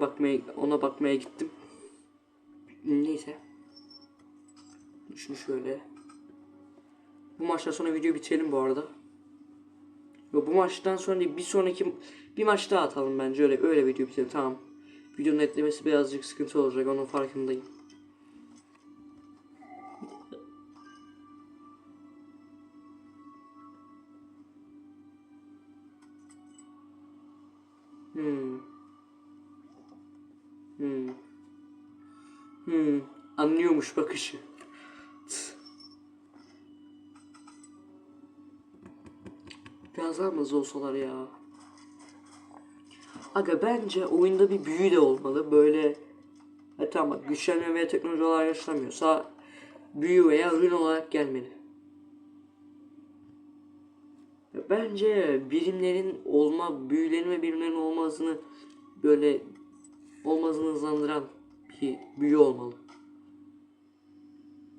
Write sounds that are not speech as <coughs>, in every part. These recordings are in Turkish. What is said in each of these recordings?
bakmaya ona bakmaya gittim. Neyse. Şunu şöyle. Bu maçtan sonra videoyu bitirelim bu arada. Ve bu maçtan sonra bir sonraki bir maç daha atalım bence öyle öyle video bitirelim tamam. Videonun netlemesi birazcık sıkıntı olacak onun farkındayım. Hmm. Anlıyormuş bakışı. Tıs. Biraz daha olsalar ya? Aga bence oyunda bir büyü de olmalı. Böyle ha tamam bak güçlenme veya teknoloji olarak yaşlanmıyorsa büyü veya ürün olarak gelmeli. Bence birimlerin olma, büyülerin ve birimlerin olmasını böyle olmasını hızlandıran bir büyü olmalı.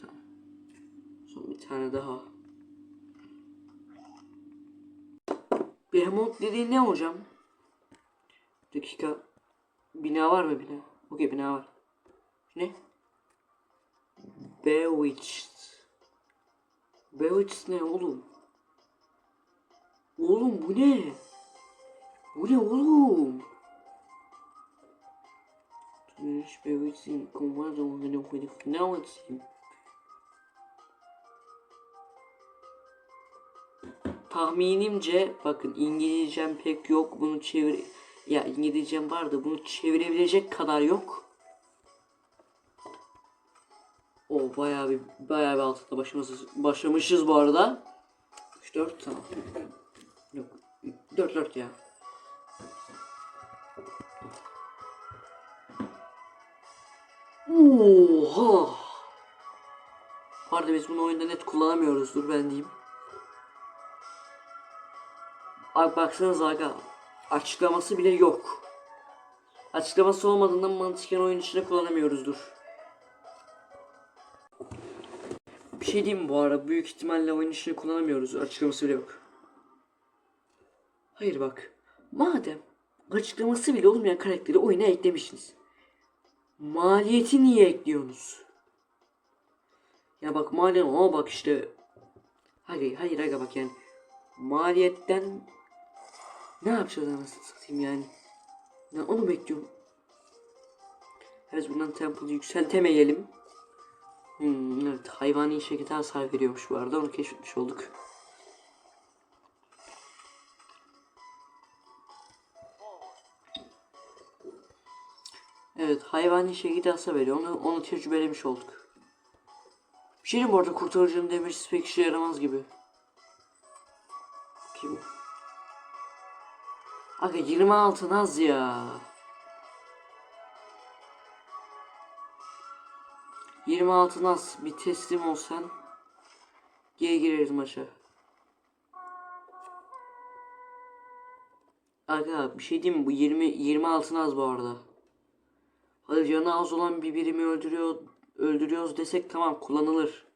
Tamam. Son bir tane daha. Behemoth dediğin ne hocam? Dakika. Bina var mı bina? Okey bina var. Ne? Bewitched. Bewitched ne oğlum? Oğlum bu ne? Bu ne oğlum? Tunç Bewitched'in komando oyunu oyunu final etsin. Tahminimce bakın İngilizcem pek yok bunu çevir ya İngilizcem vardı bunu çevirebilecek kadar yok. O bayağı bir bayağı bir altında başımız başlamışız bu arada. 3 4 tamam. Yok 4 4 ya. Oha. Pardon biz bunu oyunda net kullanamıyoruzdur ben diyeyim. Abi baksanıza aga. Açıklaması bile yok. Açıklaması olmadığından mantıken oyun içinde kullanamıyoruzdur. Bir şey diyeyim bu ara? Büyük ihtimalle oyun içinde kullanamıyoruz. Açıklaması bile yok. Hayır bak. Madem açıklaması bile olmayan karakteri oyuna eklemişsiniz. Maliyeti niye ekliyorsunuz? Ya bak maliyet ama bak işte. Hayır hayır aga bak yani. Maliyetten ne yapacağız anasını satayım yani. Ya onu bekliyorum. Evet bundan temple'ı yükseltemeyelim. Hmm, evet hayvani şekilde hasar veriyormuş bu arada onu keşfetmiş olduk. Hayvani şekilde hasar veriyor onu, onu tecrübelemiş olduk. Bir şey bu arada kurtarıcının demirsiz pek işe yaramaz gibi. Kim? Aga 26 naz ya. 26 naz bir teslim olsan geri gireriz maça. Aga bir şey diyeyim mi? Bu 20 26 naz bu arada. Hadi canı az olan bir birimi öldürüyor öldürüyoruz desek tamam kullanılır.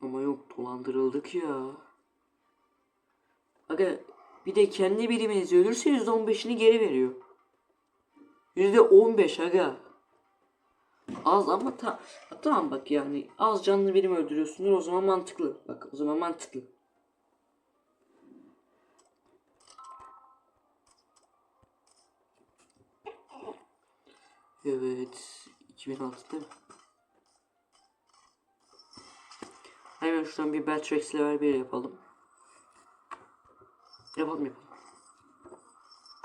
Ama yok dolandırıldık ya. Aga bir de kendi biriminizi ölürse %15'ini geri veriyor. %15 aga. Az ama ta tamam bak yani az canlı birim öldürüyorsundur o zaman mantıklı. Bak o zaman mantıklı. Evet 2006 değil mi? Hemen şuradan bir Batrax level 1 yapalım. Yapalım yapalım.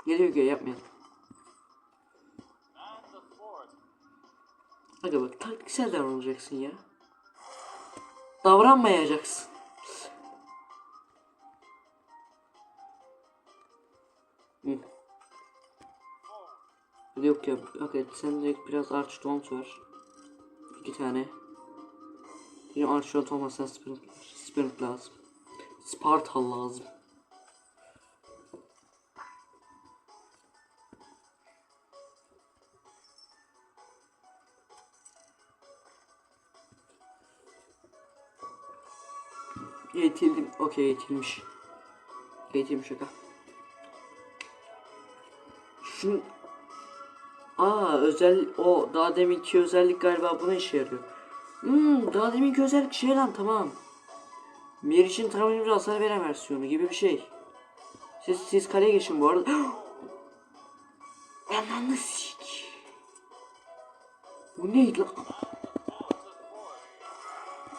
Geliyor ki yapmayalım. Hadi bak taktiksel davranacaksın ya. Davranmayacaksın. Yok ya, okay, sen direkt biraz arch don't ver. İki tane. Benim arch don't olmazsa sprint, sprint lazım. Spartal lazım. Eğitildim. Okey eğitilmiş. Eğitilmiş şaka. Şun Aa özel o daha deminki özellik galiba buna işe yarıyor. Hmm daha deminki özellik şey lan tamam. Meriç'in tahminimce hasar veren versiyonu gibi bir şey. Siz siz kaleye geçin bu arada. <gasps> Ananı sik. Bu neydi lan?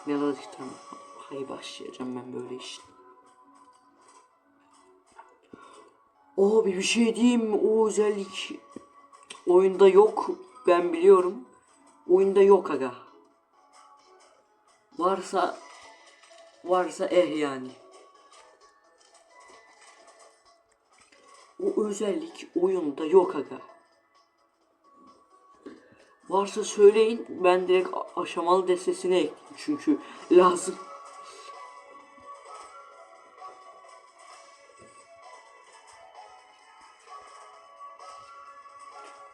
Ne lan tamam. Hay başlayacağım ben böyle işte. Abi bir şey diyeyim mi? O özellik oyunda yok. Ben biliyorum. Oyunda yok aga. Varsa varsa eh yani. O özellik oyunda yok aga. Varsa söyleyin ben direkt aşamalı destesine çünkü <laughs> lazım.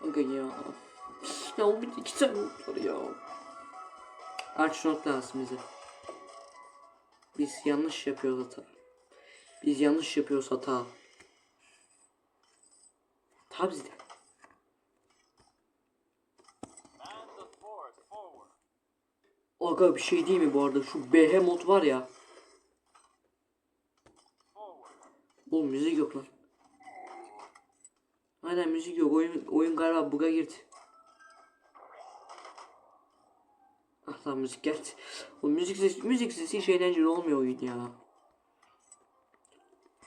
Aga ya. Ya o bir iki tane var ya. Arch not lazım bize. Biz yanlış yapıyoruz hata. Biz yanlış yapıyoruz hata. Tabi bizde. Aga bir şey değil mi bu arada şu Behemoth var ya. Oğlum müzik yok lan. Aynen müzik yok. Oyun, oyun galiba bug'a girdi. Ah lan müzik geldi. O müzik sesi, müzik sesi hiç eğlenceli olmuyor oyun ya.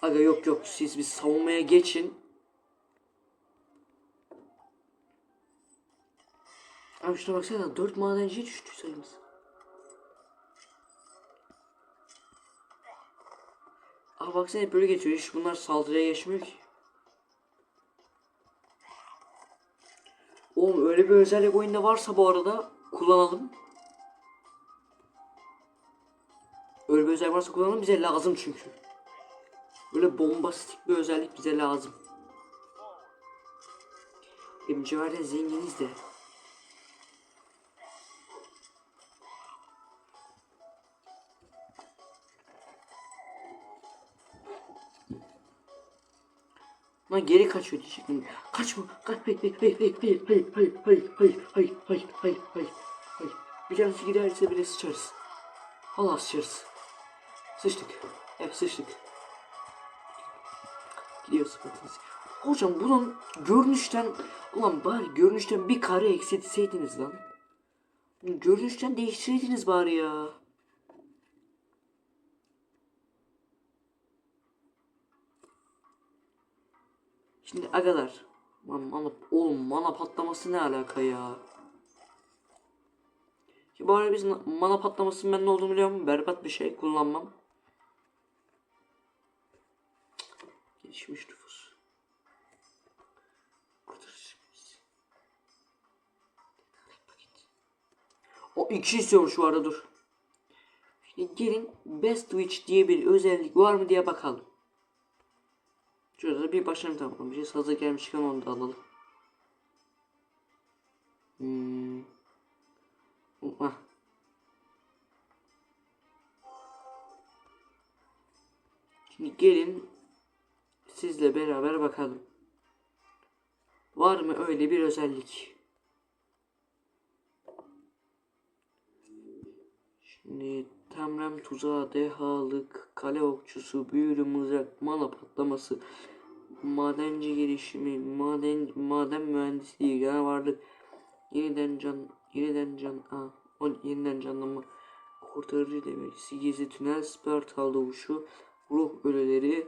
Aga yok yok siz bir savunmaya geçin. Abi şuna baksana 4 madenciye düştü sayımız. Abi baksana hep böyle geçiyor. Hiç bunlar saldırıya geçmiyor ki. Oğlum öyle bir özellik oyunda varsa bu arada kullanalım. Öyle bir özellik varsa kullanalım bize lazım çünkü. Böyle bombastik bir özellik bize lazım. E mücevherden zenginiz de. Lan geri kaçıyor diyecektim. Kaçma. Kaç. Hayır hayır hayır hayır hayır hayır hayır hayır hayır hayır hayır hayır hayır. Bir tanesi giderse bile sıçarız. Allah sıçarız. Sıçtık. Hep sıçtık. Gidiyor sıkıntınız. Hocam bunun görünüşten ulan bari görünüşten bir kare eksiltseydiniz lan. Görünüşten değiştireydiniz bari ya. Şimdi agalar. Lan mana, oğlum mana patlaması ne alaka ya? Ki bu arada biz na- mana patlamasının ben ne olduğunu biliyorum. Berbat bir şey kullanmam. Gelişmiş nüfus. O iki istiyorum şu arada dur. Şimdi gelin Best Witch diye bir özellik var mı diye bakalım. Şurada da bir başarım tamamlamışız. Hazır gelmişken onu da alalım. Hmm. Ah. Şimdi gelin sizle beraber bakalım. Var mı öyle bir özellik? Şimdi Temrem tuzağı, dehalık, kale okçusu, büyülü mızrak, mana patlaması, madenci gelişimi, maden maden mühendisliği, canavarlık, yeniden can, yeniden can, a, o yeniden canlanma, kurtarıcı demircisi, gizli tünel, spertal doğuşu, ruh ölüleri,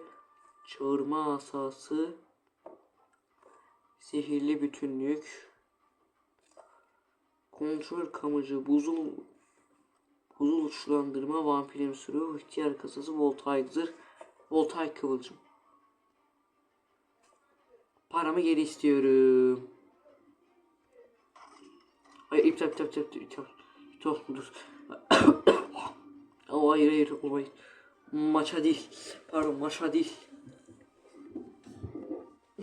çağırma asası, sihirli bütünlük, kontrol kamucu, buzul Buzul uçlandırma, vampirin sürü, ihtiyar kasası, voltaik zırh, voltaik kıvılcım. Paramı geri istiyorum. Ay iptal iptal iptal iptal iptal. İptal dur. <coughs> oh, hayır hayır o hayır. Maça değil. Pardon maça değil.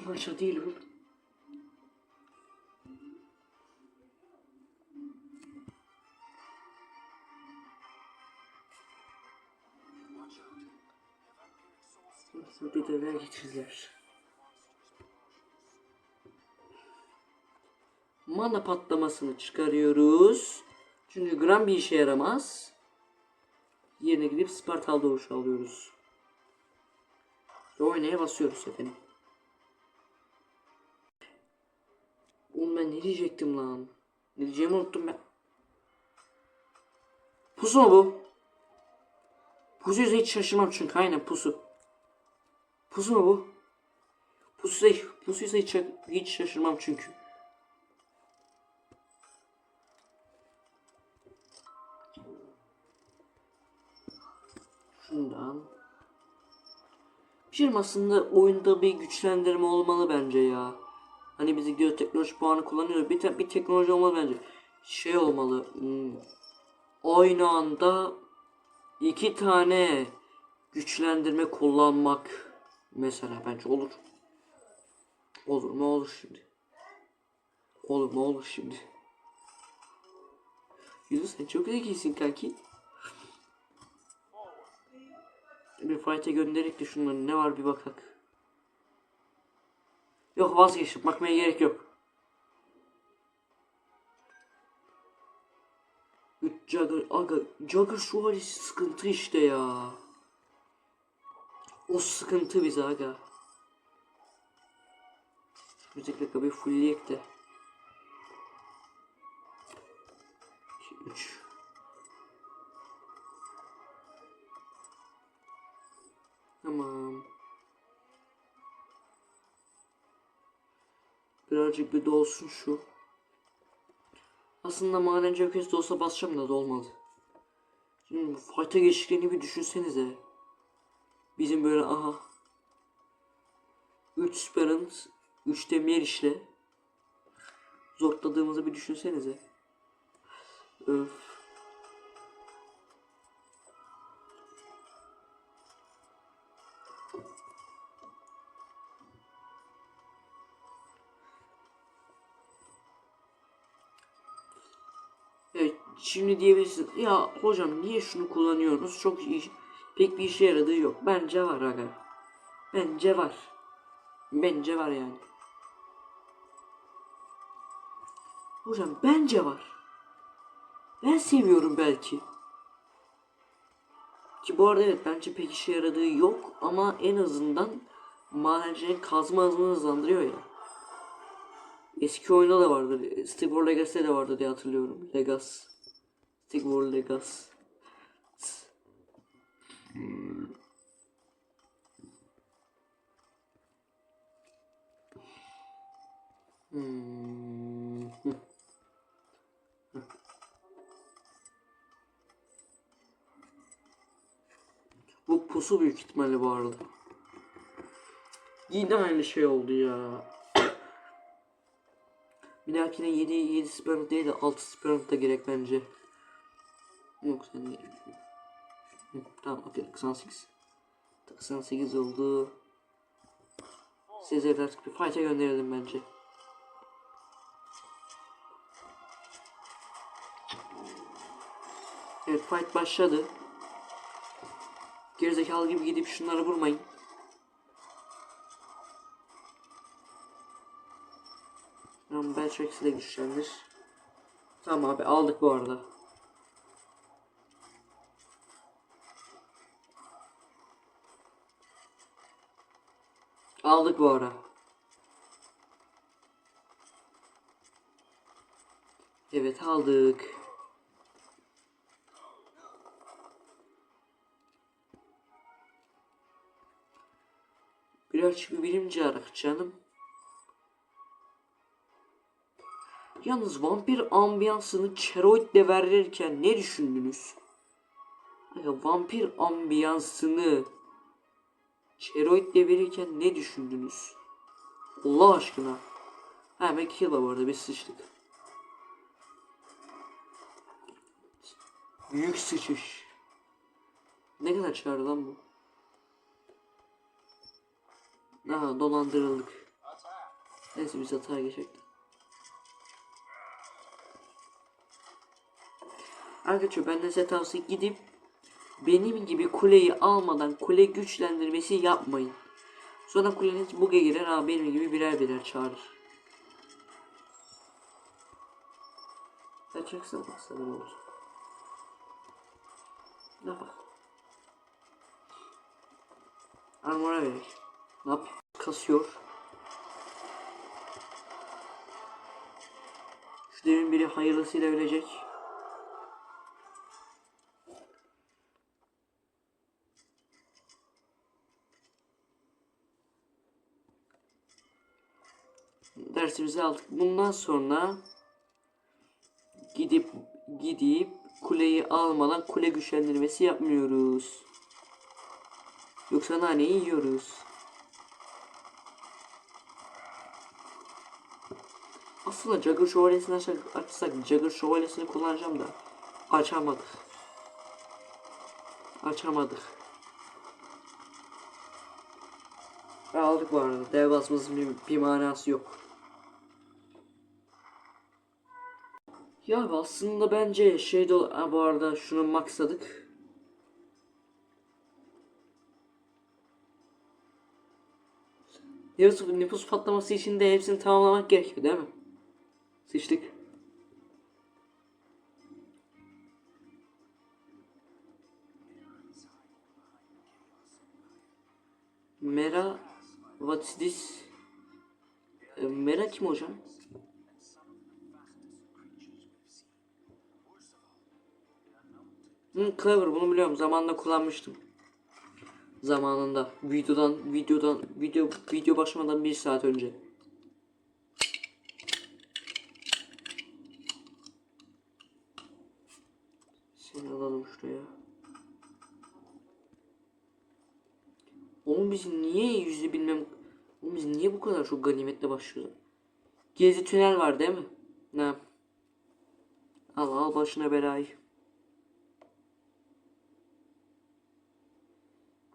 Maça değil bu. Bir döner getirdiler. Mana patlamasını çıkarıyoruz. Çünkü gram bir işe yaramaz. Yerine gidip Spartal doğuşu alıyoruz. Ve oynaya basıyoruz efendim. Oğlum ben ne diyecektim lan? Ne diyeceğimi unuttum ben. Pusu mu bu? Pusuysa hiç şaşırmam çünkü aynen pusu. Pusu mu bu? Pusuysa, pusuysa hiç, hiç şaşırmam çünkü. Şundan. Bir şey aslında oyunda bir güçlendirme olmalı bence ya. Hani biz gidiyor teknoloji puanı kullanıyoruz. Bir, te- bir teknoloji olmalı bence. Şey olmalı. hmm, Aynı anda iki tane güçlendirme kullanmak mesela bence olur. Olur mu olur şimdi. Olur mu olur şimdi. Yunus sen çok zekisin kanki. Bir fight'e gönderip de şunların ne var bir bakak. Yok vazgeçtim bakmaya gerek yok. Üç Jagger, aga Jagger şu hali sıkıntı işte ya. O sıkıntı bize aga. Müzikle bir fullleyek de. 3 Tamam. Birazcık bir dolsun şu. Aslında madenci öküz de olsa basacağım da dolmadı. Şimdi fight'a geçtiklerini bir düşünsenize. Bizim böyle aha. 3 Sparent, 3 de Meriş'le zorladığımızı bir düşünsenize. Öf. Evet, şimdi diyebilirsin ya hocam niye şunu kullanıyorsunuz? Çok iyi, pek bir işe yaradığı yok. Bence var aga. Bence var. Bence var yani. Hocam bence var. Ben seviyorum belki. Ki bu arada evet bence pek işe yaradığı yok ama en azından madencinin kazma hızını hızlandırıyor ya. Eski oyunda da vardı. Stick War Legacy'de de vardı diye hatırlıyorum. Legas. Stick War Legas. Pusu büyük ihtimalle bu. Yine aynı şey oldu ya. Bir dahakine 7 7 sperm değil de 6 sperm da gerek bence. Yok sen de. Hı, tamam okey 98. 98 oldu. Sezer'i artık bir fight'a gönderelim bence. Evet fight başladı. Gerizekalı gibi gidip şunları vurmayın. Tamam Beltrax'i de güçlendir. Tamam abi aldık bu arada. Aldık bu ara. Evet aldık. Birazcık bir bilimci arak canım. Yalnız vampir ambiyansını Cheroid'le verirken ne düşündünüz? Vampir ambiyansını Cheroid'le verirken ne düşündünüz? Allah aşkına. Ha belki var bu arada sıçtık. Büyük sıçış. Ne kadar çağırdı lan bu? Aha dolandırıldık. Neyse biz hata geçecektik. Arkadaşlar ben de size tavsiye gidip benim gibi kuleyi almadan kule güçlendirmesi yapmayın. Sonra kuleniz buga girer abi benim gibi birer birer çağırır. Kaçacaksın baksa ne olur. Ne bak. Armora verek. Yap? Kasıyor. Şu devin biri hayırlısıyla ölecek. Dersimizi aldık. Bundan sonra gidip gidip kuleyi almadan kule güçlendirmesi yapmıyoruz. Yoksa naneyi yiyoruz. Aslında Jagger şövalyesini açsak, Jagger şövalyesini kullanacağım da açamadık. Açamadık. Aldık bu arada. Dev basmasının bir, bir manası yok. Ya aslında bence şey de ha, bu arada şunu maksadık. Yarısı nüfus patlaması için de hepsini tamamlamak gerekiyor değil mi? Sıçtık. Mera What's this? E, Mera kim hocam? Hı, Clever bunu biliyorum. Zamanında kullanmıştım. Zamanında. Videodan videodan video video başlamadan bir saat önce. Seni alalım şuraya. Oğlum biz niye yüzde bilmem biz niye bu kadar çok ganimetle başlıyoruz? Gezi tünel var değil mi? Ne? Al al başına belayı.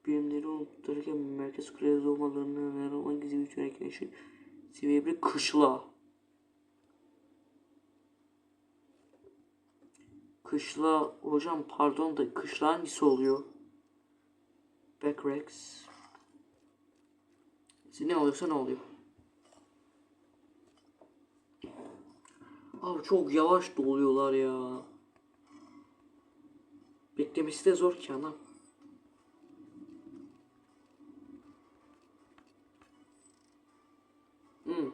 Birimleri unuttururken merkez kulesi olmalarını öner olan gizli güç yönetken seviye bir kışla. Kışla hocam pardon da kışla hangisi oluyor? Backrex. Ne oluyorsa ne oluyor? Abi çok yavaş doluyorlar ya. Beklemesi de zor ki anam. Hmm.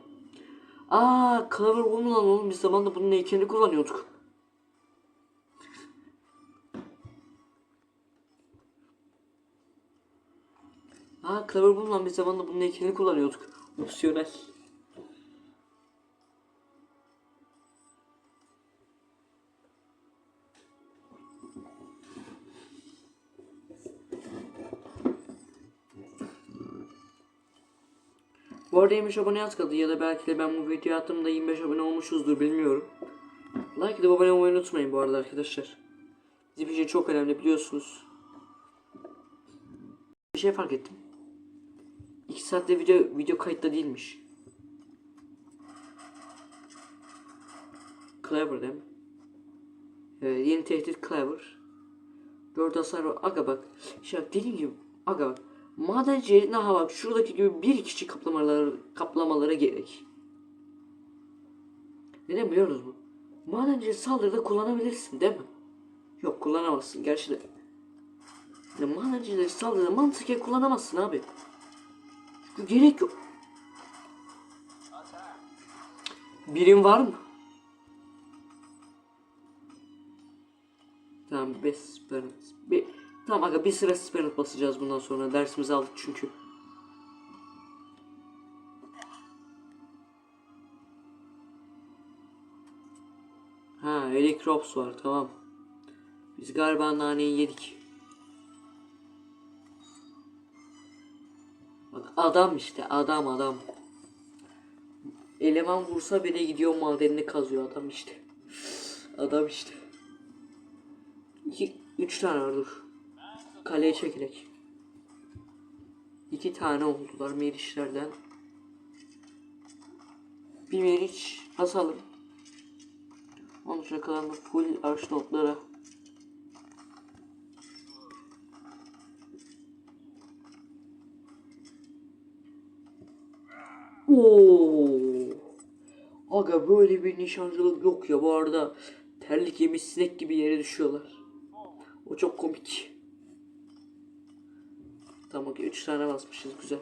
Aa, Clover Woman oğlum biz zamanında bunun heykelini kullanıyorduk. Clover Woman lan biz zamanında bunun heykelini kullanıyorduk. Opsiyonel. Bu arada 25 abone az kaldı ya da belki de ben bu videoyu attığımda 25 abone olmuşuzdur bilmiyorum. Like de abone olmayı unutmayın bu arada arkadaşlar. Bizim için çok önemli biliyorsunuz. Bir şey fark ettim. 2 saatte video video kayıtta değilmiş. Clever değil mi? Evet, yeni tehdit Clever. Gördü hasar var. Aga bak. İşte dediğim gibi. Aga bak. Madencilerin aha bak şuradaki gibi bir kişi kaplamaları, kaplamaları gerek. Neden biliyoruz bu? Madencileri saldırıda kullanabilirsin değil mi? Yok kullanamazsın gerçi de. Yani saldırıda mantıken kullanamazsın abi. Gerek yok. Birim var mı? Tamam 5 spirit. Bir, tamam aga bir sıra spirit basacağız bundan sonra. Dersimizi aldık çünkü. Ha Electrops var tamam. Biz galiba naneyi yedik. Adam işte adam adam. Eleman vursa bile gidiyor madenini kazıyor adam işte. Adam işte. İki, üç tane var dur. Kaleye çekilek. İki tane oldular Meriçlerden. Bir Meriç basalım. Onun sonra kalan full arş notlara. Aga böyle bir nişancılık yok ya bu arada. terlik yemiş sinek gibi yere düşüyorlar. O çok komik. Tamam 3 tane basmışız güzel.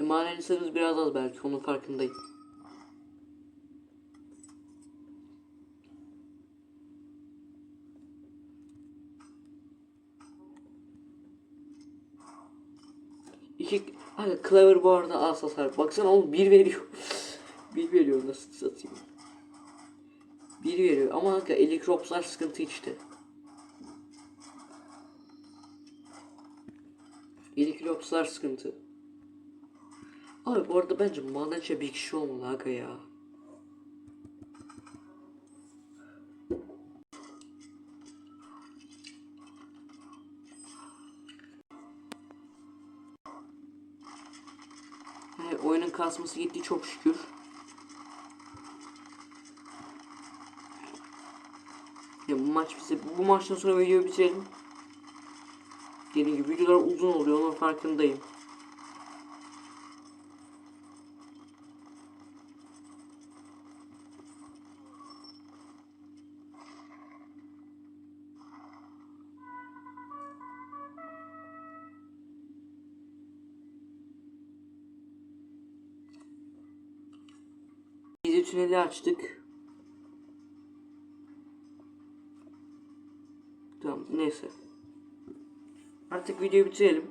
E, biraz az belki onun farkındayım. İki, hani Clever bu arada az hasar. Baksana oğlum bir veriyor. <laughs> bir veriyor nasıl satayım. Bir veriyor ama hakika Elikropslar sıkıntı işte. Elikropslar sıkıntı. Abi bu arada bence Manençe bir kişi olmalı aga ya. Kasması gitti çok şükür. Ya bu maç bize bu maçtan sonra videoyu bitirelim. Dediğim gibi videolar uzun oluyor onun farkındayım. Tüneli açtık. Tamam neyse. Artık videoyu bitirelim.